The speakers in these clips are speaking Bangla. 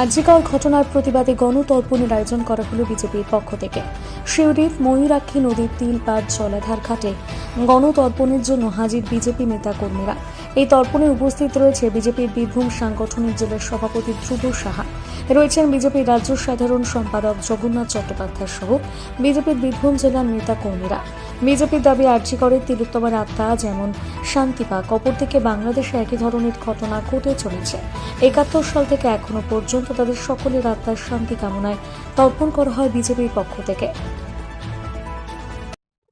আর্যিকর ঘটনার প্রতিবাদে গণতর্পণের আয়োজন করা হলো বিজেপির পক্ষ থেকে। শিউরির ময়ূরাক্ষী নদীর তিল পাড় জলাধার ঘাটে গণতর্পণের জন্য হাজির বিজেপি নেতা কর্মীরা এই তর্পণে উপস্থিত রয়েছে বিজেপির বীরভূম সাংগঠনিক জেলার সভাপতি ধ্রুব সাহা। রয়েছেন বিজেপির রাজ্য সাধারণ সম্পাদক জগন্নাথ চট্টোপাধ্যায় সহ বিজেপির বীরভূম জেলার নেতা কর্মীরা বিজেপির দাবি আর্জি করে তিলোত্তমার আত্মা, যেমন শান্তি পাক। অপরদিকে বাংলাদেশে একই ধরনের ঘটনা ঘটে চলেছে। একাত্তর সাল থেকে এখনও পর্যন্ত তাদের সকলের আত্মার শান্তি কামনায় তর্পণ করা হয় বিজেপির পক্ষ থেকে।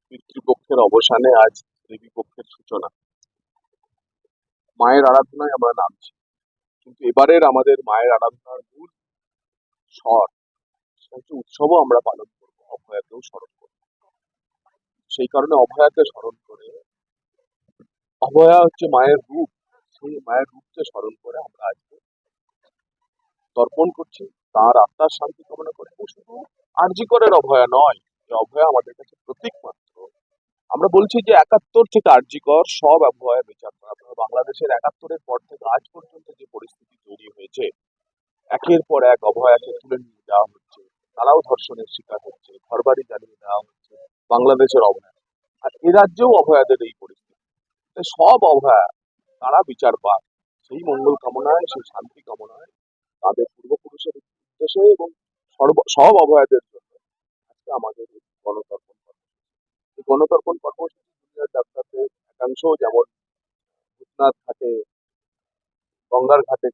পিতৃপক্ষের অবসানে আজ পক্ষের সূচনা। মায়ের আরাধনায় আমরা নামছি। কিন্তু এবারের আমাদের মায়ের আরাধনার মূল স্বর উৎসবও আমরা পালন করব অভয়াকেও স্মরণ সেই কারণে অভয়াকে স্মরণ করে। অভয়া হচ্ছে মায়ের রূপ। সেই মায়ের রূপকে স্মরণ করে আমরা আজকে তর্পণ করছি। তার আত্মার শান্তি কামনা করে। শুধু আর্যিকরের অভয়া নয় যে অভয়া আমাদের কাছে প্রতীক মাত্র। আমরা বলছি যে একাত্তর থেকে আর্যিকর সব আবহাওয়ায় বিচার করা। বাংলাদেশের একাত্তরের পর থেকে আজ পর্যন্ত যে পরিস্থিতি তৈরি হয়েছে, একের পর এক অভয়াকে তুলে নিয়ে যাওয়া হচ্ছে। তারাও ধর্ষণের শিকার হচ্ছে, ঘরবাড়ি জ্বালিয়ে দেওয়া হচ্ছে। বাংলাদেশের অভয়া আর এ রাজ্যেও অভয়াদের এই পরিস্থিতি। সব অভয়া তারা বিচার পাক। সেই মঙ্গল কামনায়, সেই শান্তি কামনায় তাদের পূর্বপুরুষের উদ্দেশ্যে এবং সর্ব, সব অভয়াদের জন্য আজকে আমাদের গণতর্পণ কর্মসূচি। এই গণতর্পণ কর্মসূচি দুনিয়ার ডাক্তারদের একাংশ যেমন ভূতনাথ ঘাটে, গঙ্গার ঘাটে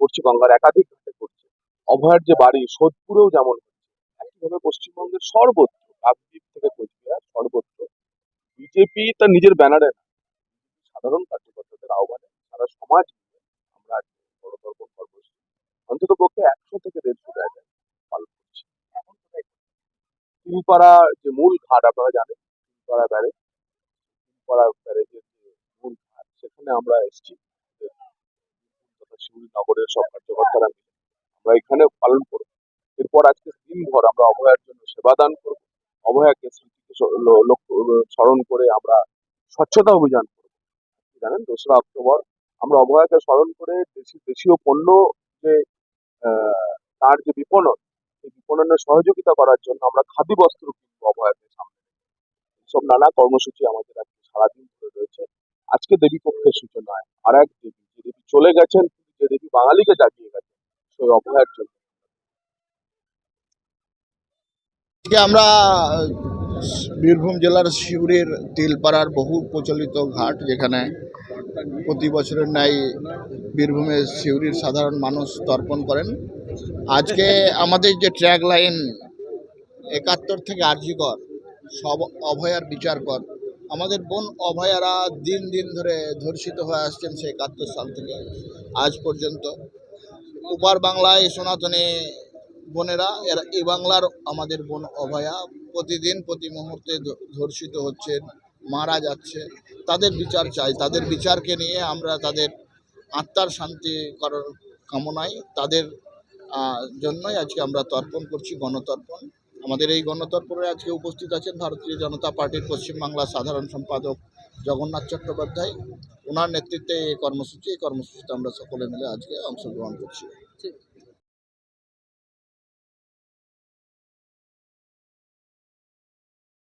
করছে, গঙ্গার একাধিক ঘাটে করছে। অভয়ার যে বাড়ি, সোদপুরেও যেমন হচ্ছে, একইভাবে পশ্চিমবঙ্গের সর্বত্র কাকদ্বীপ থেকে কোচবিহার সর্বত্র। বিজেপি তার নিজের ব্যানারে সাধারণ কার্যকর্তাদের আহ্বানে সারা সমাজ আমরা আজকে গণতর্পণ কর্মসূচি অন্তত পক্ষে একশো থেকে দেড়শো জায়গায় পালন করছি। তিলপাড়া যে মূল ঘাট আপনারা জানেন, তিলপাড়া ব্যারেজ। তিলপাড়া ব্যারেজের যে মূল ঘাট, সেখানে আমরা এসেছি। শিউরি নগরের সব কার্যকর্তারা আমরা এখানে পালন করব। এরপর আজকে দিনভর আমরা অভয়ার জন্য সেবাদান করব। অভয়াকে স্মরণ করে আমরা স্বচ্ছতা অভিযান জানেন, দোসরা অক্টোবর আমরা অভয়াকে স্মরণ করে দেশি, দেশীয় পণ্য যে তার যে বিপণন, সেই বিপণনে সহযোগিতা করার জন্য আমরা খাদি বস্ত্র কিনবো অভয়াকে সামনে সব নানা কর্মসূচি আমাদের আজকে সারাদিন ধরে রয়েছে। আজকে দেবী পক্ষের সূচনায় আর এক দেবী। যে দেবী চলে গেছেন, যে দেবী বাঙালিকে জাগিয়ে গেছেন, সেই অভয়ার জন্য আজকে আমরা বীরভূম জেলার শিউরের তেলপাড়ার বহু প্রচলিত ঘাট যেখানে প্রতি বছরের ন্যায় বীরভূমের শিউরির সাধারণ মানুষ তর্পণ করেন। আজকে আমাদের যে ট্র্যাক লাইন একাত্তর থেকে আর্জিকর, সব অভয়ার বিচার কর, আমাদের বোন অভয়ারা দিন দিন ধরে ধর্ষিত হয়ে আসছেন সেই একাত্তর সাল থেকে আজ পর্যন্ত। উপার বাংলায় সনাতনী বোনেরা, এরা এই বাংলার আমাদের বোন অভয়া প্রতিদিন প্রতি মুহূর্তে ধর্ষিত হচ্ছে, মারা যাচ্ছে। তাদের বিচার চাই। তাদের বিচারকে নিয়ে আমরা তাদের আত্মার শান্তি করার কামনায় তাদের জন্যই আজকে আমরা তর্পণ করছি গণতর্পণ। আমাদের এই গণতর্পণে আজকে উপস্থিত আছেন ভারতীয় জনতা পার্টির পশ্চিমবাংলা সাধারণ সম্পাদক জগন্নাথ চট্টোপাধ্যায়। ওনার নেতৃত্বে এই কর্মসূচি, এই কর্মসূচিতে আমরা সকলে মিলে আজকে অংশগ্রহণ করছি।